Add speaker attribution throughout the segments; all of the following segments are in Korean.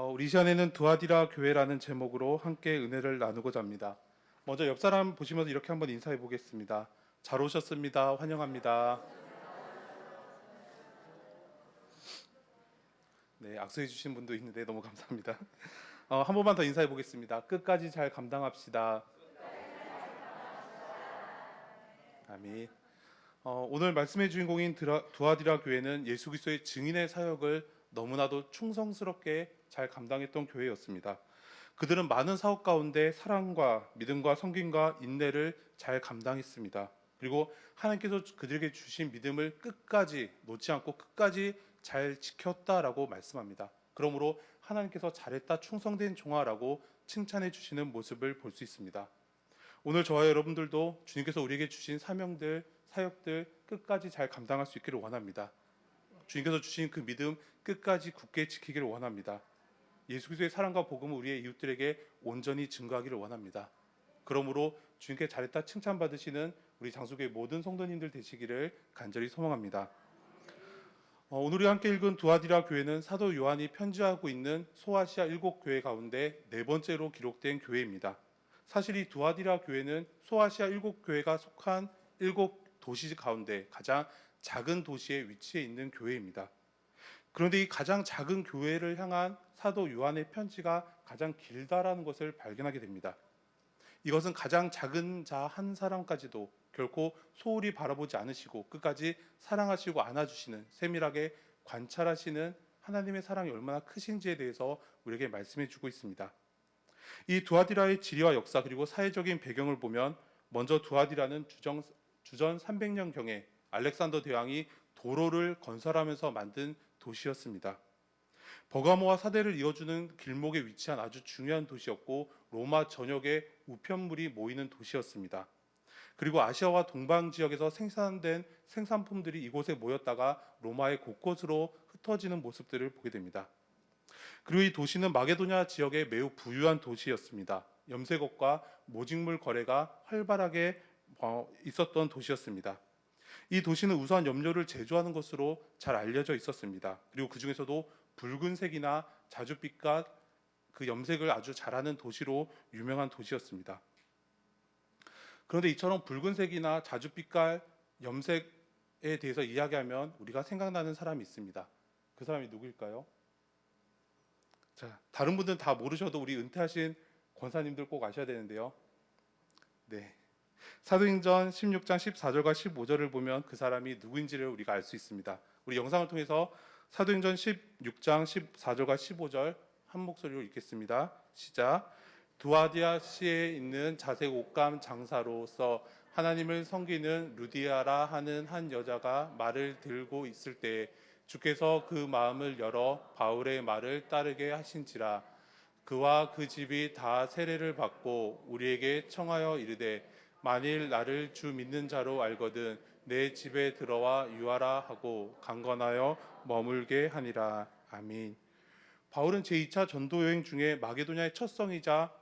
Speaker 1: 어, 우리 이 시간에는 두아디라 교회라는 제목으로 함께 은혜를 나누고자 합니다. 먼저 옆 사람 보시면서 이렇게 한번 인사해 보겠습니다. 잘 오셨습니다. 환영합니다. 네, 악수해 주신 분도 있는데 너무 감사합니다. 어, 한 번만 더 인사해 보겠습니다. 끝까지 잘 감당합시다. 아멘. 어, 오늘 말씀의 주인공인 드라, 두아디라 교회는 예수 그리스도의 증인의 사역을 너무나도 충성스럽게 잘 감당했던 교회였습니다. 그들은 많은 사업 가운데 사랑과 믿음과 섬김과 인내를 잘 감당했습니다. 그리고 하나님께서 그들에게 주신 믿음을 끝까지 놓지 않고 끝까지 잘 지켰다라고 말씀합니다. 그러므로 하나님께서 잘했다 충성된 종아라고 칭찬해 주시는 모습을 볼 수 있습니다. 오늘 저와 여러분들도 주님께서 우리에게 주신 사명들, 사역들 끝까지 잘 감당할 수 있기를 원합니다. 주님께서 주신 그 믿음 끝까지 굳게 지키기를 원합니다. 예수 그리스도의 사랑과 복음을 우리의 이웃들에게 온전히 증거하기를 원합니다. 그러므로 주님께 잘했다 칭찬받으시는 우리 장수교회 모든 성도님들 되시기를 간절히 소망합니다. 어, 오늘 우리 함께 읽은 두아디라 교회는 사도 요한이 편지하고 있는 소아시아 일곱 교회 가운데 네 번째로 기록된 교회입니다. 사실 이 두아디라 교회는 소아시아 일곱 교회가 속한 일곱 도시 가운데 가장 작은 도시에 위치해 있는 교회입니다. 그런데 이 가장 작은 교회를 향한 사도 요한의 편지가 가장 길다라는 것을 발견하게 됩니다. 이것은 가장 작은 자 한 사람까지도 결코 소홀히 바라보지 않으시고 끝까지 사랑하시고 안아주시는 세밀하게 관찰하시는 하나님의 사랑이 얼마나 크신지에 대해서 우리에게 말씀해 주고 있습니다. 이 두아디라의 지리와 역사 그리고 사회적인 배경을 보면 먼저 두아디라는 주정, 주전 300년경에 알렉산더 대왕이 도로를 건설하면서 만든 도시였습니다. 버가모와 사대를 이어주는 길목에 위치한 아주 중요한 도시였고 로마 전역에 우편물이 모이는 도시였습니다. 그리고 아시아와 동방 지역에서 생산된 생산품들이 이곳에 모였다가 로마의 곳곳으로 흩어지는 모습들을 보게 됩니다. 그리고 이 도시는 마게도냐 지역에 매우 부유한 도시였습니다. 염색업과 모직물 거래가 활발하게 어, 있었던 도시였습니다. 이 도시는 우선 염료를 제조하는 것으로 잘 알려져 있었습니다. 그리고 그 중에서도 붉은색이나 자줏빛과 그 염색을 아주 잘하는 도시로 유명한 도시였습니다. 그런데 이처럼 붉은색이나 자줏빛깔 염색에 대해서 이야기하면 우리가 생각나는 사람이 있습니다. 그 사람이 누구일까요? 자, 다른 분들은 다 모르셔도 우리 은퇴하신 권사님들 꼭 아셔야 되는데요. 네. 사도행전 16장 14절과 15절을 보면 그 사람이 누구인지를 우리가 알 수 있습니다. 우리 영상을 통해서 사도행전 16장 14절과 15절 한 목소리로 읽겠습니다. 시작. 두아디아 시에 있는 자색 옷감 장사로서 하나님을 섬기는 루디아라 하는 한 여자가 말을 들고 있을 때 주께서 그 마음을 열어 바울의 말을 따르게 하신지라 그와 그 집이 다 세례를 받고 우리에게 청하여 이르되 만일 나를 주 믿는 자로 알거든 내 집에 들어와 유하라 하고 강건하여 머물게 하니라 아멘. 바울은 제2차 전도 여행 중에 마게도냐의 첫 성이자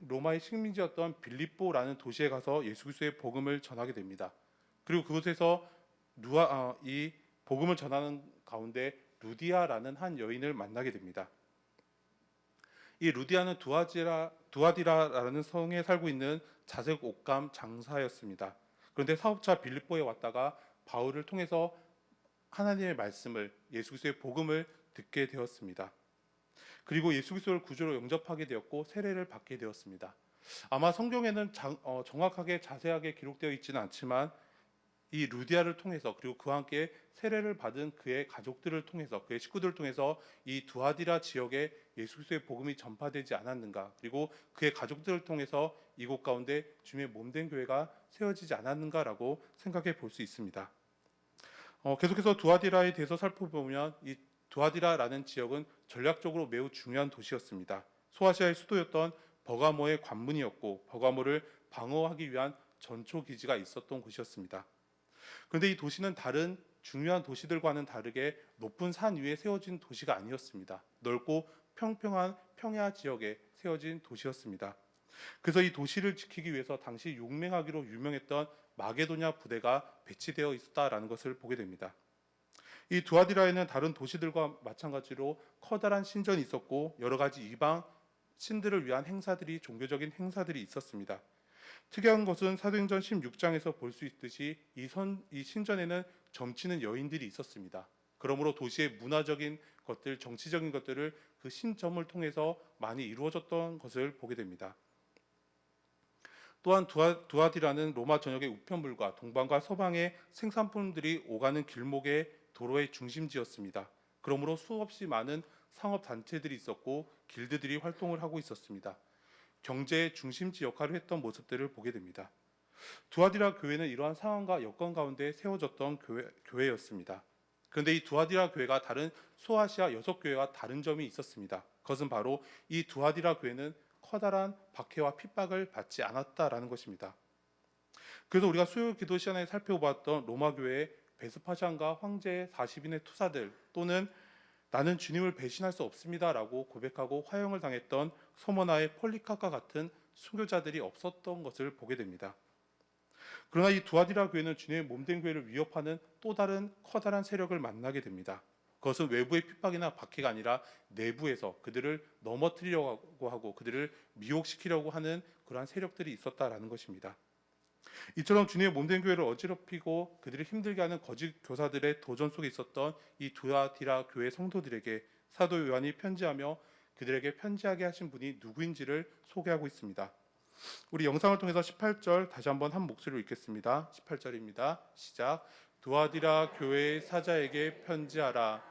Speaker 1: 로마의 식민지였던 빌립보라는 도시에 가서 예수 그리스도의 복음을 전하게 됩니다. 그리고 그곳에서 누아 어, 이 복음을 전하는 가운데 루디아라는 한 여인을 만나게 됩니다. 이 루디아는 두아디라, 두아디라라는 성에 살고 있는 자색 옷감 장사였습니다. 그런데 사업자 빌립보에 왔다가 바울을 통해서 하나님의 말씀을 예수 그리스도의 복음을 듣게 되었습니다. 그리고 예수 그리스도를 구주로 영접하게 되었고 세례를 받게 되었습니다. 아마 성경에는 장, 어, 정확하게 자세하게 기록되어 있지는 않지만 이 루디아를 통해서 그리고 그와 함께 세례를 받은 그의 가족들을 통해서 그의 식구들을 통해서 이 두아디라 지역에 예수 그리스도의 복음이 전파되지 않았는가 그리고 그의 가족들을 통해서 이곳 가운데 주님의 몸된 교회가 세워지지 않았는가라고 생각해 볼 수 있습니다. 어, 계속해서 두아디라에 대해서 살펴보면 이 두아디라라는 지역은 전략적으로 매우 중요한 도시였습니다. 소아시아의 수도였던 버가모의 관문이었고 버가모를 방어하기 위한 전초 기지가 있었던 곳이었습니다. 그런데 이 도시는 다른 중요한 도시들과는 다르게 높은 산 위에 세워진 도시가 아니었습니다. 넓고 평평한 평야 지역에 세워진 도시였습니다. 그래서 이 도시를 지키기 위해서 당시 용맹하기로 유명했던 마게도냐 부대가 배치되어 있었다라는 것을 보게 됩니다. 이 두아디라에는 다른 도시들과 마찬가지로 커다란 신전이 있었고 여러 가지 이방 신들을 위한 행사들이 종교적인 행사들이 있었습니다. 특이한 것은 사도행전 16장에서 볼 수 있듯이 이, 선, 이 신전에는 점치는 여인들이 있었습니다. 그러므로 도시의 문화적인 것들, 정치적인 것들을 그 신점을 통해서 많이 이루어졌던 것을 보게 됩니다. 또한 두아, 두아디라는 로마 전역의 우편물과 동방과 서방의 생산품들이 오가는 길목의 도로의 중심지였습니다. 그러므로 수없이 많은 상업 단체들이 있었고 길드들이 활동을 하고 있었습니다. 경제의 중심지 역할을 했던 모습들을 보게 됩니다. 두아디라 교회는 이러한 상황과 여건 가운데 세워졌던 교회, 교회 였습니다. 그런데 이 두아디라 교회가 다른 소아시아 여섯 교회와 다른 점이 있었습니다. 그것은 바로 이 두아디라 교회는 커다란 박해와 핍박을 받지 않았다라는 것입니다. 그래서 우리가 수요 기도 시간에 살펴보았던 로마 교회의 베스파시안과 황제의 40인의 투사들 또는 나는 주님을 배신할 수 없습니다라고 고백하고 화형을 당했던 소모나의 폴리카과 같은 순교자들이 없었던 것을 보게 됩니다. 그러나 이 두아디라 교회는 주님의 몸된 교회를 위협하는 또 다른 커다란 세력을 만나게 됩니다. 그것은 외부의 핍박이나 박해가 아니라 내부에서 그들을 넘어뜨리려고 하고 그들을 미혹시키려고 하는 그러한 세력들이 있었다라는 것입니다. 이처럼 주님의 몸된 교회를 어지럽히고 그들을 힘들게 하는 거짓 교사들의 도전 속에 있었던 이 두아디라 교회 성도들에게 사도 요한이 편지하며 그들에게 편지하게 하신 분이 누구인지를 소개하고 있습니다. 우리 영상을 통해서 18절 다시 한번 한 목소리로 읽겠습니다. 18절입니다. 시작. 두아디라 교회 사자에게 편지하라.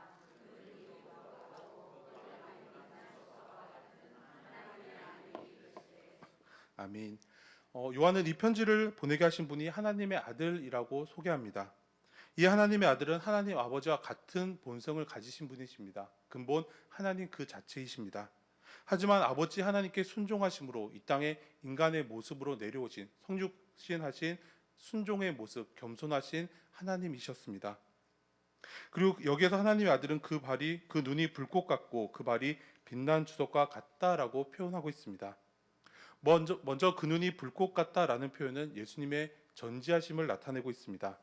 Speaker 1: 아멘. 어, 요한은 이 편지를 보내게 하신 분이 하나님의 아들이라고 소개합니다. 이 하나님의 아들은 하나님 아버지와 같은 본성을 가지신 분이십니다. 근본 하나님 그 자체이십니다. 하지만 아버지 하나님께 순종하심으로 이 땅에 인간의 모습으로 내려오신 성육신하신 순종의 모습, 겸손하신 하나님이셨습니다. 그리고 여기에서 하나님의 아들은 그 발이 그 눈이 불꽃 같고 그 발이 빛난 주석과 같다라고 표현하고 있습니다. 먼저 먼저 그 눈이 불꽃 같다라는 표현은 예수님의 전지하심을 나타내고 있습니다.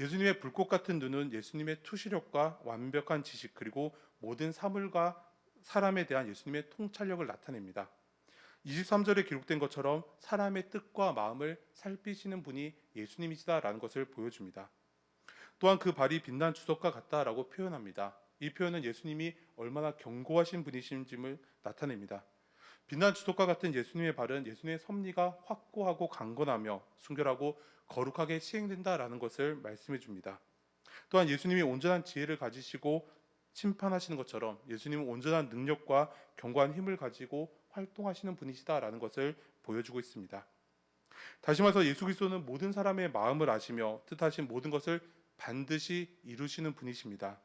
Speaker 1: 예수님의 불꽃 같은 눈은 예수님의 투시력과 완벽한 지식 그리고 모든 사물과 사람에 대한 예수님의 통찰력을 나타냅니다. 23절에 기록된 것처럼 사람의 뜻과 마음을 살피시는 분이 예수님이시다라는 것을 보여줍니다. 또한 그 발이 빛난 주석과 같다라고 표현합니다. 이 표현은 예수님이 얼마나 견고하신 분이신지를 나타냅니다. 빛난 주석과 같은 예수님의 발은 예수님의 섭리가 확고하고 강건하며 순결하고 거룩하게 시행된다라는 것을 말씀해 줍니다. 또한 예수님이 온전한 지혜를 가지시고 심판하시는 것처럼 예수님은 온전한 능력과 견고한 힘을 가지고 활동하시는 분이시다라는 것을 보여주고 있습니다. 다시 말해서 예수 그리스도는 모든 사람의 마음을 아시며 뜻하신 모든 것을 반드시 이루시는 분이십니다.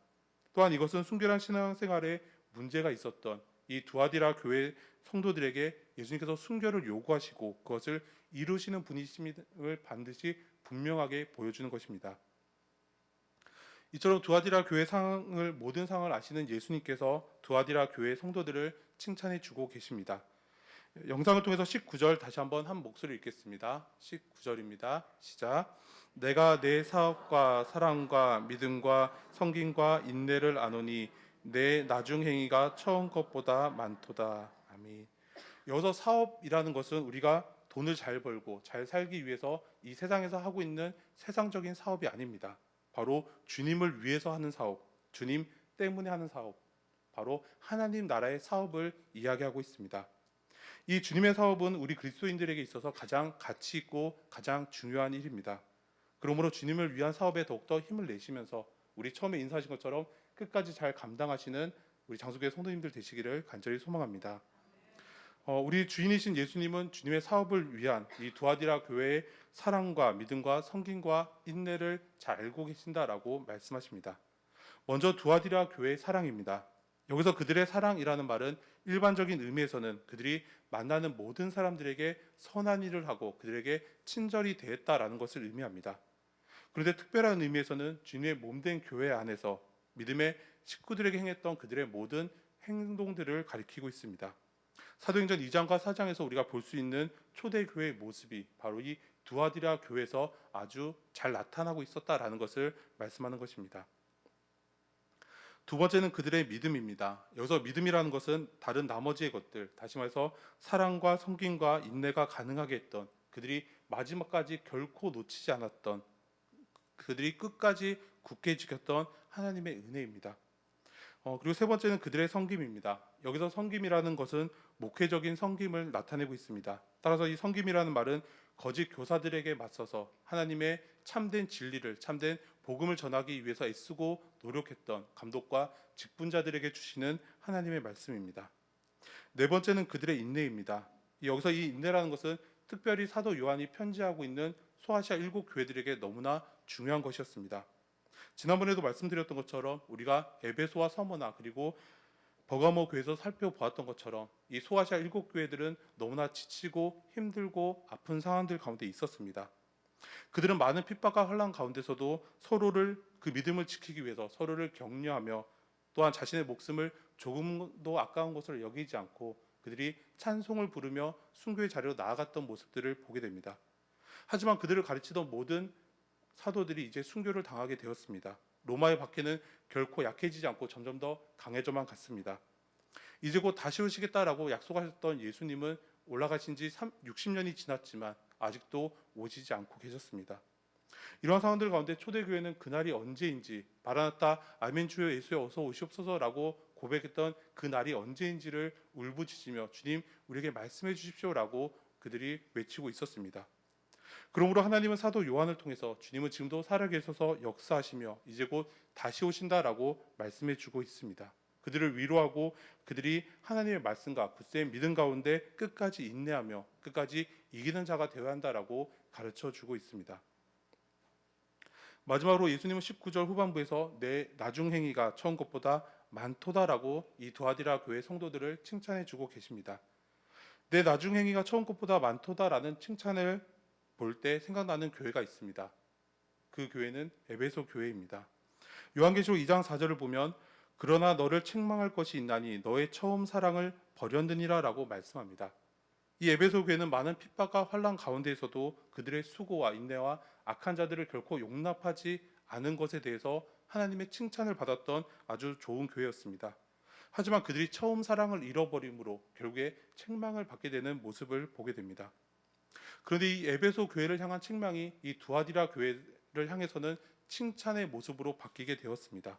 Speaker 1: 또한 이것은 순결한 신앙생활에 문제가 있었던 이 두아디라 교회 성도들에게 예수님께서 순결을 요구하시고 그것을 이루시는 분이심을 반드시 분명하게 보여주는 것입니다. 이처럼 두아디라 교회 상황을 모든 상황을 아시는 예수님께서 두아디라 교회 성도들을 칭찬해 주고 계십니다. 영상을 통해서 19절 다시 한번 한 목소리 읽겠습니다. 19절입니다. 시작. 내가 내 사업과 사랑과 믿음과 성김과 인내를 아노니 내 나중 행위가 처음 것보다 많도다. 아멘. 여기서 사업이라는 것은 우리가 돈을 잘 벌고 잘 살기 위해서 이 세상에서 하고 있는 세상적인 사업이 아닙니다. 바로 주님을 위해서 하는 사업, 주님 때문에 하는 사업, 바로 하나님 나라의 사업을 이야기하고 있습니다. 이 주님의 사업은 우리 그리스도인들에게 있어서 가장 가치 있고 가장 중요한 일입니다. 그러므로 주님을 위한 사업에 더욱더 힘을 내시면서 우리 처음에 인사하신 것처럼 끝까지 잘 감당하시는 우리 장수교회 성도님들 되시기를 간절히 소망합니다. 어, 우리 주인이신 예수님은 주님의 사업을 위한 이 두아디라 교회의 사랑과 믿음과 성김과 인내를 잘 알고 계신다라고 말씀하십니다. 먼저 두아디라 교회의 사랑입니다. 여기서 그들의 사랑이라는 말은 일반적인 의미에서는 그들이 만나는 모든 사람들에게 선한 일을 하고 그들에게 친절히 대했다라는 것을 의미합니다. 그런데 특별한 의미에서는 주님의 몸된 교회 안에서 믿음의 식구들에게 행했던 그들의 모든 행동들을 가리키고 있습니다. 사도행전 2장과 4장에서 우리가 볼 수 있는 초대 교회의 모습이 바로 이 두아디라 교회에서 아주 잘 나타나고 있었다라는 것을 말씀하는 것입니다. 두 번째는 그들의 믿음입니다. 여기서 믿음이라는 것은 다른 나머지의 것들, 다시 말해서 사랑과 섬김과 인내가 가능하게 했던 그들이 마지막까지 결코 놓치지 않았던 그들이 끝까지 굳게 지켰던 하나님의 은혜입니다. 어, 그리고 세 번째는 그들의 섬김입니다. 여기서 섬김이라는 것은 목회적인 섬김을 나타내고 있습니다. 따라서 이 섬김이라는 말은 거짓 교사들에게 맞서서 하나님의 참된 진리를 참된 복음을 전하기 위해서 애쓰고 노력했던 감독과 직분자들에게 주시는 하나님의 말씀입니다. 네 번째는 그들의 인내입니다. 여기서 이 인내라는 것은 특별히 사도 요한이 편지하고 있는 소아시아 일곱 교회들에게 너무나 중요한 것이었습니다. 지난번에도 말씀드렸던 것처럼 우리가 에베소와 서머나 그리고 버가모 교회에서 살펴보았던 것처럼 이 소아시아 일곱 교회들은 너무나 지치고 힘들고 아픈 상황들 가운데 있었습니다. 그들은 많은 핍박과 환란 가운데서도 서로를 그 믿음을 지키기 위해서 서로를 격려하며 또한 자신의 목숨을 조금도 아까운 것을 여기지 않고 그들이 찬송을 부르며 순교의 자리로 나아갔던 모습들을 보게 됩니다. 하지만 그들을 가르치던 모든 사도들이 이제 순교를 당하게 되었습니다. 로마의 박해는 결코 약해지지 않고 점점 더 강해져만 갔습니다. 이제 곧 다시 오시겠다라고 약속하셨던 예수님은 올라가신 지 60년이 지났지만 아직도 오시지 않고 계셨습니다. 이러한 상황들 가운데 초대교회는 그날이 언제인지 마라나타 아멘 주여 예수여 어서 오시옵소서라고 고백했던 그 날이 언제인지를 울부짖으며 주님 우리에게 말씀해 주십시오라고 그들이 외치고 있었습니다. 그러므로 하나님은 사도 요한을 통해서 주님은 지금도 살아계셔서 역사하시며 이제 곧 다시 오신다라고 말씀해 주고 있습니다. 그들을 위로하고 그들이 하나님의 말씀과 굳센 믿음 가운데 끝까지 인내하며 끝까지 이기는 자가 되어야 한다라고 가르쳐 주고 있습니다. 마지막으로 예수님은 19절 후반부에서 내 나중 행위가 처음 것보다 많도다라고 이 두아디라 교회 성도들을 칭찬해 주고 계십니다. 내 나중 행위가 처음 것보다 많도다라는 칭찬을 볼 때 생각나는 교회가 있습니다. 그 교회는 에베소 교회입니다. 요한계시록 2장 4절을 보면 그러나 너를 책망할 것이 있나니 너의 처음 사랑을 버렸느니라라고 말씀합니다. 이 에베소 교회는 많은 핍박과 환란 가운데에서도 그들의 수고와 인내와 악한 자들을 결코 용납하지 않은 것에 대해서 하나님의 칭찬을 받았던 아주 좋은 교회였습니다. 하지만 그들이 처음 사랑을 잃어버림으로 결국에 책망을 받게 되는 모습을 보게 됩니다. 그런데 이 에베소 교회를 향한 책망이 이 두아디라 교회를 향해서는 칭찬의 모습으로 바뀌게 되었습니다.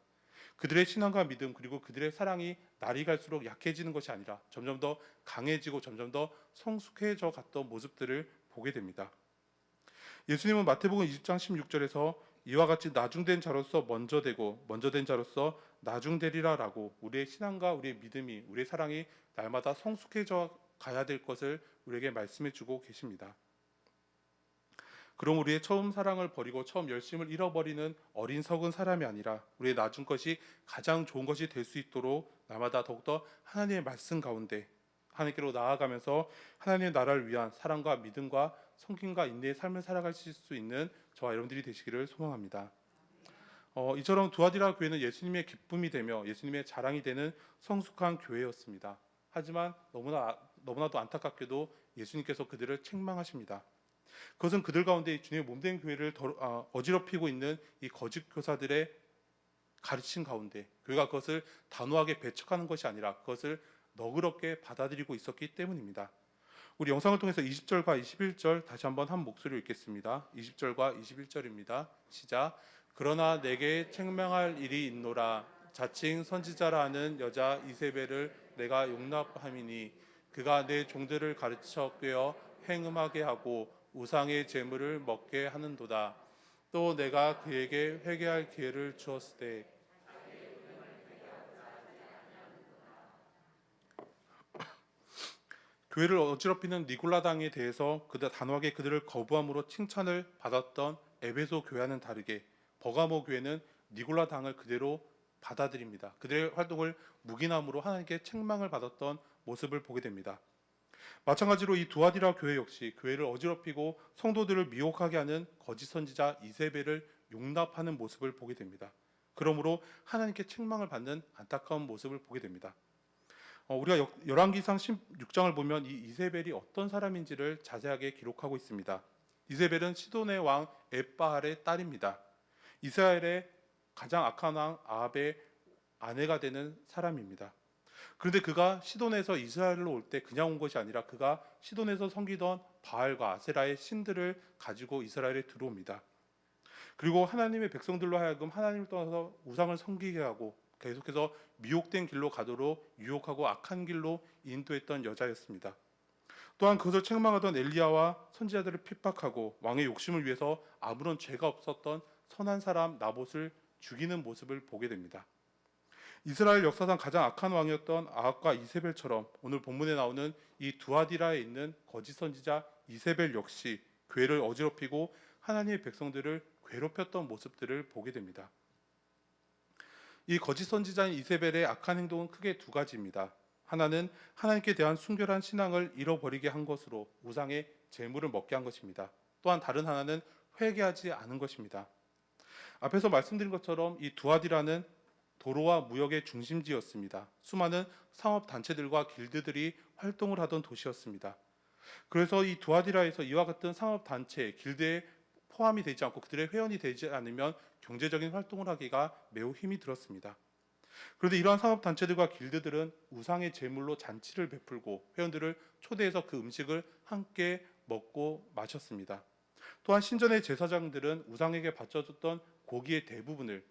Speaker 1: 그들의 신앙과 믿음 그리고 그들의 사랑이 날이 갈수록 약해지는 것이 아니라 점점 더 강해지고 점점 더 성숙해져 갔던 모습들을 보게 됩니다. 예수님은 마태복음 20장 16절에서 이와 같이 나중된 자로서 먼저 되고 먼저 된 자로서 나중되리라라고 우리의 신앙과 우리의 믿음이 우리의 사랑이 날마다 성숙해져 가야 될 것을 우리에게 말씀해 주고 계십니다. 그럼 우리의 처음 사랑을 버리고 처음 열심을 잃어버리는 어린 석은 사람이 아니라 우리의 나중 것이 가장 좋은 것이 될 수 있도록 날마다 더욱더 하나님의 말씀 가운데 하나님께로 나아가면서 하나님의 나라를 위한 사랑과 믿음과 성김과 인내의 삶을 살아가실 수 있는 저와 여러분들이 되시기를 소망합니다. 어, 이처럼 두아디라 교회는 예수님의 기쁨이 되며 예수님의 자랑이 되는 성숙한 교회였습니다. 하지만 너무나 너무나도 안타깝게도 예수님께서 그들을 책망하십니다. 그것은 그들 가운데 주님의 몸된 교회를 더, 아, 어지럽히고 있는 이 거짓 교사들의 가르침 가운데 교회가 그것을 단호하게 배척하는 것이 아니라 그것을 너그럽게 받아들이고 있었기 때문입니다. 우리 영상을 통해서 20절과 21절 다시 한번 한 목소리로 읽겠습니다. 20절과 21절입니다. 시작. 그러나 내게 책망할 일이 있노라. 자칭 선지자라 하는 여자 이세벨을 내가 용납함이니 그가 내 종들을 가르쳐 꿰어 행음하게 하고 우상의 재물을 먹게 하는도다. 또 내가 그에게 회개할 기회를 주었을 때 교회를 어지럽히는 니골라당에 대해서 그들 단호하게 그들을 거부함으로 칭찬을 받았던 에베소 교회와는 다르게 버가모 교회는 니골라당을 그대로 받아들입니다. 그들의 활동을 묵인함으로 하나님께 책망을 받았던 모습을 보게 됩니다. 마찬가지로 이 두아디라 교회 역시 교회를 어지럽히고 성도들을 미혹하게 하는 거짓 선지자 이세벨을 용납하는 모습을 보게 됩니다. 그러므로 하나님께 책망을 받는 안타까운 모습을 보게 됩니다. 어, 우리가 열왕기상 16장을 보면 이 이세벨이 어떤 사람인지를 자세하게 기록하고 있습니다. 이세벨은 시돈의 왕 에바할의 딸입니다. 이스라엘의 가장 악한 왕 아합의 아내가 되는 사람입니다. 그런데 그가 시돈에서 이스라엘로 올 때 그냥 온 것이 아니라 그가 시돈에서 섬기던 바알과 아세라의 신들을 가지고 이스라엘에 들어옵니다. 그리고 하나님의 백성들로 하여금 하나님을 떠나서 우상을 섬기게 하고 계속해서 미혹된 길로 가도록 유혹하고 악한 길로 인도했던 여자였습니다. 또한 그것을 책망하던 엘리야와 선지자들을 핍박하고 왕의 욕심을 위해서 아무런 죄가 없었던 선한 사람 나봇을 죽이는 모습을 보게 됩니다. 이스라엘 역사상 가장 악한 왕이었던 아합과 이세벨처럼 오늘 본문에 나오는 이 두아디라에 있는 거짓 선지자 이세벨 역시 교회를 어지럽히고 하나님의 백성들을 괴롭혔던 모습들을 보게 됩니다. 이 거짓 선지자인 이세벨의 악한 행동은 크게 두 가지입니다. 하나는 하나님께 대한 순결한 신앙을 잃어버리게 한 것으로 우상의 재물을 먹게 한 것입니다. 또한 다른 하나는 회개하지 않은 것입니다. 앞에서 말씀드린 것처럼 이 두아디라는 도로와 무역의 중심지였습니다. 수많은 상업 단체들과 길드들이 활동을 하던 도시였습니다. 그래서 이 두아디라에서 이와 같은 상업 단체, 길드에 포함이 되지 않고 그들의 회원이 되지 않으면 경제적인 활동을 하기가 매우 힘이 들었습니다. 그런데 이러한 상업 단체들과 길드들은 우상의 제물로 잔치를 베풀고 회원들을 초대해서 그 음식을 함께 먹고 마셨습니다. 또한 신전의 제사장들은 우상에게 바쳐줬던 고기의 대부분을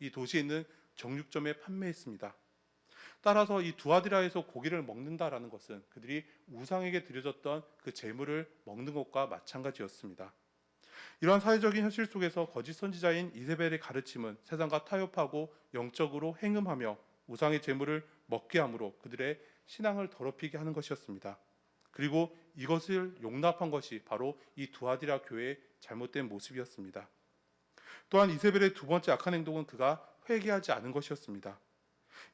Speaker 1: 이 도시에 있는 정육점에 판매했습니다. 따라서 이 두아디라에서 고기를 먹는다라는 것은 그들이 우상에게 드려졌던 그 제물을 먹는 것과 마찬가지였습니다. 이러한 사회적인 현실 속에서 거짓 선지자인 이세벨의 가르침은 세상과 타협하고 영적으로 행음하며 우상의 제물을 먹게 함으로 그들의 신앙을 더럽히게 하는 것이었습니다. 그리고 이것을 용납한 것이 바로 이 두아디라 교회의 잘못된 모습이었습니다. 또한 이세벨의 두 번째 악한 행동은 그가 회개하지 않은 것이었습니다.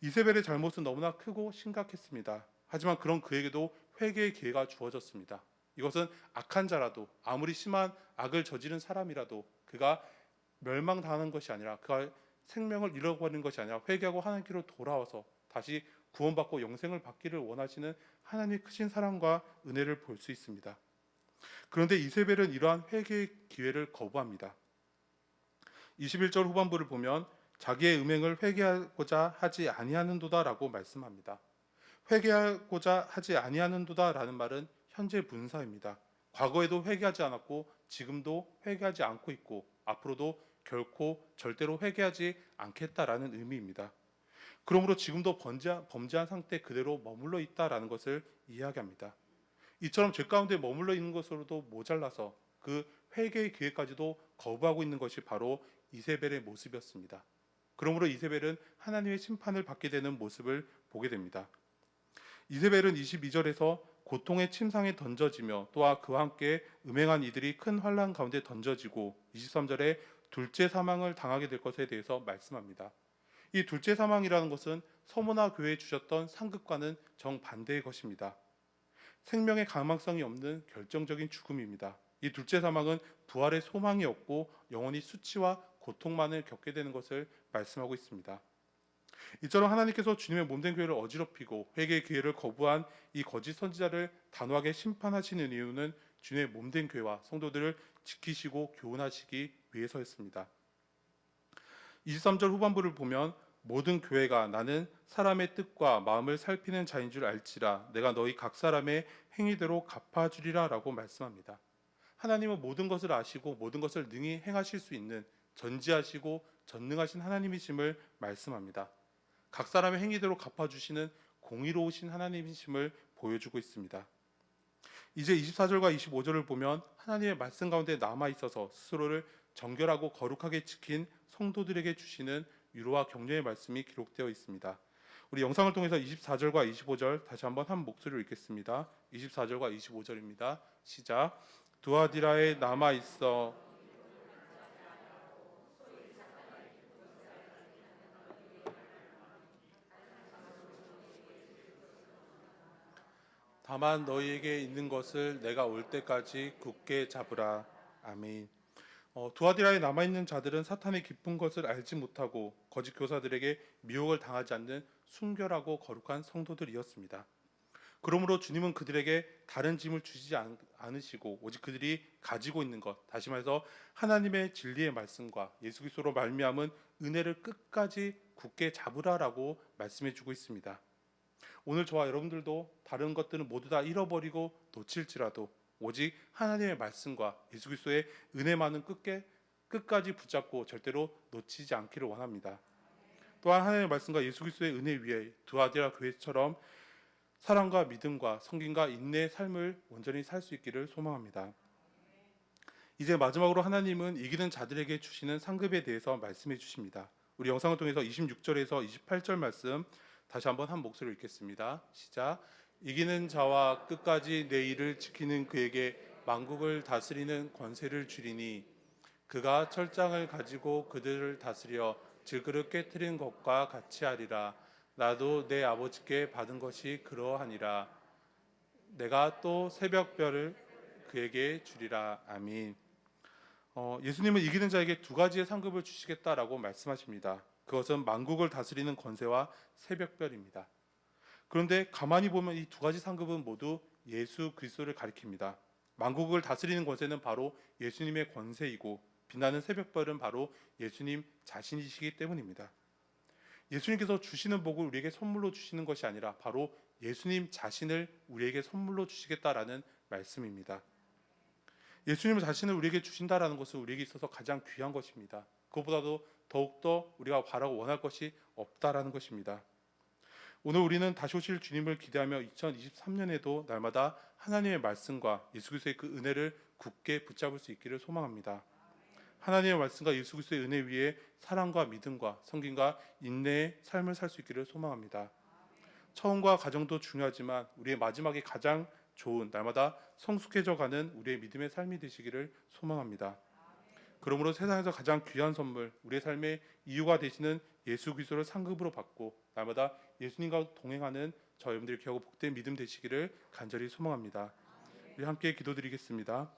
Speaker 1: 이세벨의 잘못은 너무나 크고 심각했습니다. 하지만 그런 그에게도 회개의 기회가 주어졌습니다. 이것은 악한 자라도 아무리 심한 악을 저지른 사람이라도 그가 멸망당하는 것이 아니라 그가 생명을 잃어버리는 것이 아니라 회개하고 하나님께로 돌아와서 다시 구원받고 영생을 받기를 원하시는 하나님의 크신 사랑과 은혜를 볼 수 있습니다. 그런데 이세벨은 이러한 회개의 기회를 거부합니다. 21절 후반부를 보면 자기의 음행을 회개하고자 하지 아니하는도다라고 말씀합니다. 회개하고자 하지 아니하는도다라는 말은 현재 분사입니다. 과거에도 회개하지 않았고 지금도 회개하지 않고 있고 앞으로도 결코 절대로 회개하지 않겠다라는 의미입니다. 그러므로 지금도 범죄한, 범죄한 상태 그대로 머물러 있다라는 것을 이야기합니다. 이처럼 죄 가운데 머물러 있는 것으로도 모자라서 그 회개의 기회까지도 거부하고 있는 것이 바로 이세벨의 모습이었습니다. 그러므로 이세벨은 하나님의 심판을 받게 되는 모습을 보게 됩니다. 이세벨은 22절에서 고통의 침상에 던져지며 또한 그와 함께 음행한 이들이 큰 환란 가운데 던져지고 23절에 둘째 사망을 당하게 될 것에 대해서 말씀합니다. 이 둘째 사망이라는 것은 서모나 교회에 주셨던 상급과는 정반대의 것입니다. 생명의 가망성이 없는 결정적인 죽음입니다. 이 둘째 사망은 부활의 소망이 없고 영원히 수치와 고통만을 겪게 되는 것을 말씀하고 있습니다. 이처럼 하나님께서 주님의 몸된 교회를 어지럽히고 회개의 기회를 거부한 이 거짓 선지자를 단호하게 심판하시는 이유는 주님의 몸된 교회와 성도들을 지키시고 교훈하시기 위해서였습니다. 23절 후반부를 보면 모든 교회가 나는 사람의 뜻과 마음을 살피는 자인 줄 알지라 내가 너희 각 사람의 행위대로 갚아주리라라고 말씀합니다. 하나님은 모든 것을 아시고 모든 것을 능히 행하실 수 있는 전지하시고 전능하신 하나님이심을 말씀합니다. 각 사람의 행위대로 갚아주시는 공의로우신 하나님이심을 보여주고 있습니다. 이제 24절과 25절을 보면 하나님의 말씀 가운데 남아 있어서 스스로를 정결하고 거룩하게 지킨 성도들에게 주시는 위로와 격려의 말씀이 기록되어 있습니다. 우리 영상을 통해서 24절과 25절 다시 한번 한 목소리로 읽겠습니다. 24절과 25절입니다. 시작. 두아디라에 남아 있어 다만 너희에게 있는 것을 내가 올 때까지 굳게 잡으라. 아멘. 어, 두아디라에 남아 있는 자들은 사탄의 깊은 것을 알지 못하고 거짓 교사들에게 미혹을 당하지 않는 순결하고 거룩한 성도들이었습니다. 그러므로 주님은 그들에게 다른 짐을 주시지 않- 않으시고 오직 그들이 가지고 있는 것 다시 말해서 하나님의 진리의 말씀과 예수 그리스도로 말미암은 은혜를 끝까지 굳게 잡으라라고 말씀해 주고 있습니다. 오늘 저와 여러분들도 다른 것들은 모두 다 잃어버리고 놓칠지라도 오직 하나님의 말씀과 예수 그리스도의 은혜만은 끝게 끝까지 붙잡고 절대로 놓치지 않기를 원합니다. 또한 하나님의 말씀과 예수 그리스도의 은혜 위에 두아디라 교회처럼 사랑과 믿음과 성김과 인내의 삶을 온전히 살 수 있기를 소망합니다. 이제 마지막으로 하나님은 이기는 자들에게 주시는 상급에 대해서 말씀해 주십니다. 우리 영상을 통해서 26절에서 28절 말씀 다시 한번 한 목소리로 읽겠습니다. 시작. 이기는 자와 끝까지 내 일을 지키는 그에게 만국을 다스리는 권세를 주리니 그가 철장을 가지고 그들을 다스려 질그릇 깨뜨린 것과 같이 하리라. 나도 내 아버지께 받은 것이 그러하니라. 내가 또 새벽별을 그에게 주리라. 아민. 어, 예수님은 이기는 자에게 두 가지의 상급을 주시겠다라고 말씀하십니다. 그것은 만국을 다스리는 권세와 새벽별입니다. 그런데 가만히 보면 이 두 가지 상급은 모두 예수 그리스도를 가리킵니다. 만국을 다스리는 권세는 바로 예수님의 권세이고 빛나는 새벽별은 바로 예수님 자신이시기 때문입니다. 예수님께서 주시는 복을 우리에게 선물로 주시는 것이 아니라 바로 예수님 자신을 우리에게 선물로 주시겠다라는 말씀입니다. 예수님 자신을 우리에게 주신다라는 것은 우리에게 있어서 가장 귀한 것입니다. 그것보다도 더욱더 우리가 바라고 원할 것이 없다라는 것입니다. 오늘 우리는 다시 오실 주님을 기대하며 2023년에도 날마다 하나님의 말씀과 예수 그리스도의 그 은혜를 굳게 붙잡을 수 있기를 소망합니다. 하나님의 말씀과 예수 그리스도의 은혜 위에 사랑과 믿음과 성김과 인내의 삶을 살 수 있기를 소망합니다. 처음과 과정도 중요하지만 우리의 마지막이 가장 좋은 날마다 성숙해져 가는 우리의 믿음의 삶이 되시기를 소망합니다. 그러므로 세상에서 가장 귀한 선물, 우리의 삶의 이유가 되시는 예수 그리스도를 상급으로 받고 날마다 예수님과 동행하는 저 여러분들이 귀하고 복된 믿음 되시기를 간절히 소망합니다. 우리 함께 기도드리겠습니다.